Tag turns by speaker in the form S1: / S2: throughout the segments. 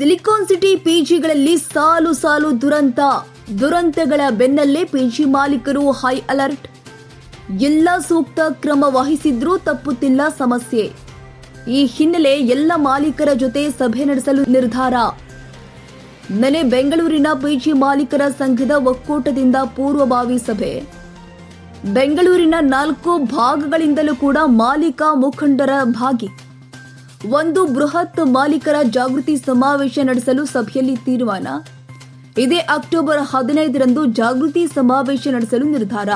S1: Silicon city ಪಿಜಿಗಳಲ್ಲಿ ಸಾಲು ಸಾಲು ದುರಂತ. ದುರಂತಗಳ ಬೆನ್ನಲ್ಲೇ ಪಿಜಿ ಮಾಲೀಕರು ಹೈ ಅಲರ್ಟ್. ಎಲ್ಲ ಸೂಕ್ತ ಕ್ರಮ ವಹಿಸಿದ್ರೂ ತಪ್ಪುತ್ತಿಲ್ಲ ಸಮಸ್ಯೆ. ಈ ಹಿನ್ನೆಲೆ ಎಲ್ಲ ಮಾಲೀಕರ ಜೊತೆ ಸಭೆ ನಡೆಸಲು ನಿರ್ಧಾರ. ನೆನೆ ಬೆಂಗಳೂರಿನ ಪಿಜಿ ಮಾಲೀಕರ ಸಂಘದ ಒಕ್ಕೂಟದಿಂದ ಪೂರ್ವಭಾವಿ ಸಭೆ. ಬೆಂಗಳೂರಿನ ನಾಲ್ಕು ಭಾಗಗಳಿಂದಲೂ ಕೂಡ ಮಾಲೀಕ ಮುಖಂಡರ ಭಾಗಿ. ಒಂದು ಬೃಹತ್ ಮಾಲೀಕರ ಜಾಗೃತಿ ಸಮಾವೇಶ ನಡೆಸಲು ಸಭೆಯಲ್ಲಿ ತೀರ್ಮಾನ. ಇದೇ ಅಕ್ಟೋಬರ್ ಹದಿನೈದರಂದು ಜಾಗೃತಿ ಸಮಾವೇಶ ನಡೆಸಲು ನಿರ್ಧಾರ.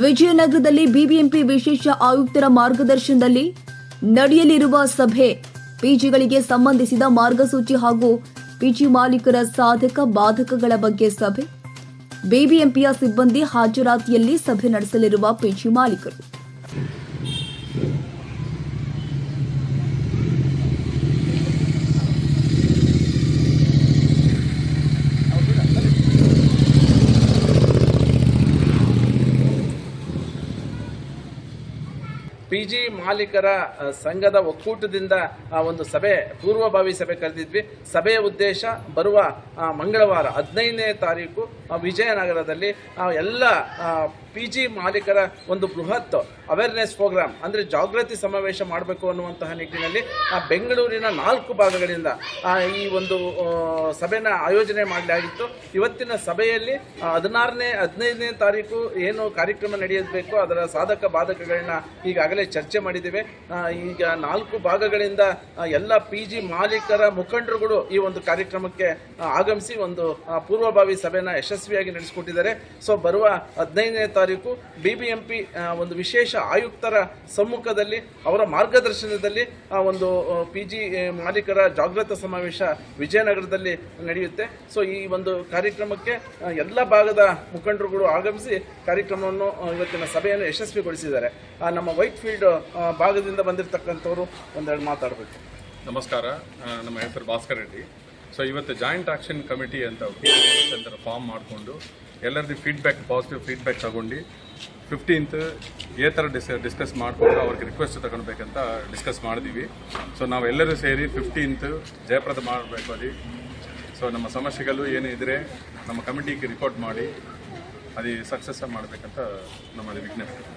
S1: ವಿಜಯನಗರದಲ್ಲಿ ಬಿಬಿಎಂಪಿ ವಿಶೇಷ ಆಯುಕ್ತರ ಮಾರ್ಗದರ್ಶನದಲ್ಲಿ ನಡೆಯಲಿರುವ ಸಭೆ. ಪಿಜಿಗಳಿಗೆ ಸಂಬಂಧಿಸಿದ ಮಾರ್ಗಸೂಚಿ ಹಾಗೂ ಪಿಜಿ ಮಾಲೀಕರ ಸಾಧಕ ಬಾಧಕಗಳ ಬಗ್ಗೆ ಸಭೆ. ಬಿಬಿಎಂಪಿಯ ಸಿಬ್ಬಂದಿ ಹಾಜರಾತಿಯಲ್ಲಿ ಸಭೆ ನಡೆಸಲಿರುವ ಪಿಜಿ ಮಾಲೀಕರು.
S2: ಪಿ ಜಿ ಮಾಲೀಕರ ಸಂಘದ ಒಕ್ಕೂಟದಿಂದ ಒಂದು ಸಭೆ, ಪೂರ್ವಭಾವಿ ಸಭೆ ಕರೆದಿದ್ವಿ. ಸಭೆಯ ಉದ್ದೇಶ ಬರುವ ಮಂಗಳವಾರ ಹದಿನೈದನೇ ತಾರೀಕು ವಿಜಯನಗರದಲ್ಲಿ ಎಲ್ಲ ಪಿ ಜಿ ಮಾಲೀಕರ ಒಂದು ಬೃಹತ್ ಅವೇರ್ನೆಸ್ ಪ್ರೋಗ್ರಾಮ್ ಅಂದರೆ ಜಾಗೃತಿ ಸಮಾವೇಶ ಮಾಡಬೇಕು ಅನ್ನುವಂತಹ ನಿಟ್ಟಿನಲ್ಲಿ ಬೆಂಗಳೂರಿನ ನಾಲ್ಕು ಭಾಗಗಳಿಂದ ಈ ಒಂದು ಸಭೆನ ಆಯೋಜನೆ ಮಾಡಲಾಗಿತ್ತು. ಇವತ್ತಿನ ಸಭೆಯಲ್ಲಿ ಹದಿನಾರನೇ, ಹದಿನೈದನೇ ತಾರೀಕು ಏನು ಕಾರ್ಯಕ್ರಮ ನಡೆಯಬೇಕು, ಅದರ ಸಾಧಕ ಬಾಧಕಗಳನ್ನ ಈಗಾಗಲೇ ಚರ್ಚೆ ಮಾಡಿದ್ದೇವೆ. ಈಗ ನಾಲ್ಕು ಭಾಗಗಳಿಂದ ಎಲ್ಲ ಪಿ ಜಿ ಮಾಲೀಕರ ಮುಖಂಡರುಗಳು ಈ ಒಂದು ಕಾರ್ಯಕ್ರಮಕ್ಕೆ ಆಗಮಿಸಿ ಒಂದು ಪೂರ್ವಭಾವಿ ಸಭೆನ ಯಶಸ್ವಿಯಾಗಿ ನಡೆಸಿಕೊಟ್ಟಿದ್ದಾರೆ. ಸೊ ಬರುವ ಹದಿನೈದನೇ ತಾರೀಕು ಬಿ ಒಂದು ವಿಶೇಷ ಆಯುಕ್ತರ ಸಮ್ಮುಖದಲ್ಲಿ, ಅವರ ಮಾರ್ಗದರ್ಶನದಲ್ಲಿ ಒಂದು ಪಿ ಜಿ ಮಾಲೀಕರ ಜಾಗೃತ ಸಮಾವೇಶ ವಿಜಯನಗರದಲ್ಲಿ ನಡೆಯುತ್ತೆ. ಸೊ ಈ ಒಂದು ಕಾರ್ಯಕ್ರಮಕ್ಕೆ ಎಲ್ಲ ಭಾಗದ ಮುಖಂಡರುಗಳು ಆಗಮಿಸಿ ಕಾರ್ಯಕ್ರಮವನ್ನು ಇವತ್ತಿನ ಸಭೆಯನ್ನು ಯಶಸ್ವಿಗೊಳಿಸಿದ್ದಾರೆ. ನಮ್ಮ ವೈಟ್ ಫೀಲ್ಡ್ ಭಾಗದಿಂದ ಬಂದಿರತಕ್ಕಂಥವ್ರು ಒಂದೆರಡು ಮಾತಾಡಬೇಕು.
S3: ನಮಸ್ಕಾರ. ನಮ್ಮ ಹೆಸರು ಭಾಸ್ಕರ್ ರೆಡ್ಡಿ. ಸೊ ಇವತ್ತು ಜಾಯಿಂಟ್ ಆಕ್ಷನ್ ಕಮಿಟಿ ಅಂತ ಅಂತ ಫಾರ್ಮ್ ಮಾಡಿಕೊಂಡು ಎಲ್ಲರದ್ದು ಫೀಡ್ಬ್ಯಾಕ್ ಪಾಸಿಟಿವ್ ಫೀಡ್ಬ್ಯಾಕ್ ತಗೊಂಡು ಫಿಫ್ಟೀನ್ತ್ ಏ ಥರ ಡಿಸ್ ಡಿಸ್ಕಸ್ ಮಾಡಿಕೊಂಡು ಅವ್ರಿಗೆ ರಿಕ್ವೆಸ್ಟ್ ತಗೊಳ್ಬೇಕಂತ ಡಿಸ್ಕಸ್ ಮಾಡಿದ್ದೀವಿ ಸೊ ನಾವೆಲ್ಲರೂ ಸೇರಿ ಫಿಫ್ಟೀನ್ತ್ ಜಯಪ್ರದ ಮಾಡಬೇಕು ಅಲ್ಲಿ. ಸೊ ನಮ್ಮ ಸಮಸ್ಯೆಗಳು ಏನು ಇದ್ದರೆ ನಮ್ಮ ಕಮಿಟಿಗೆ ರಿಪೋರ್ಟ್ ಮಾಡಿ ಅದು ಸಕ್ಸಸ್ ಮಾಡಬೇಕಂತ ನಮ್ಮಲ್ಲಿ ವಿಜ್ಞಪ್ತಿ
S1: ಕ್ಷಣ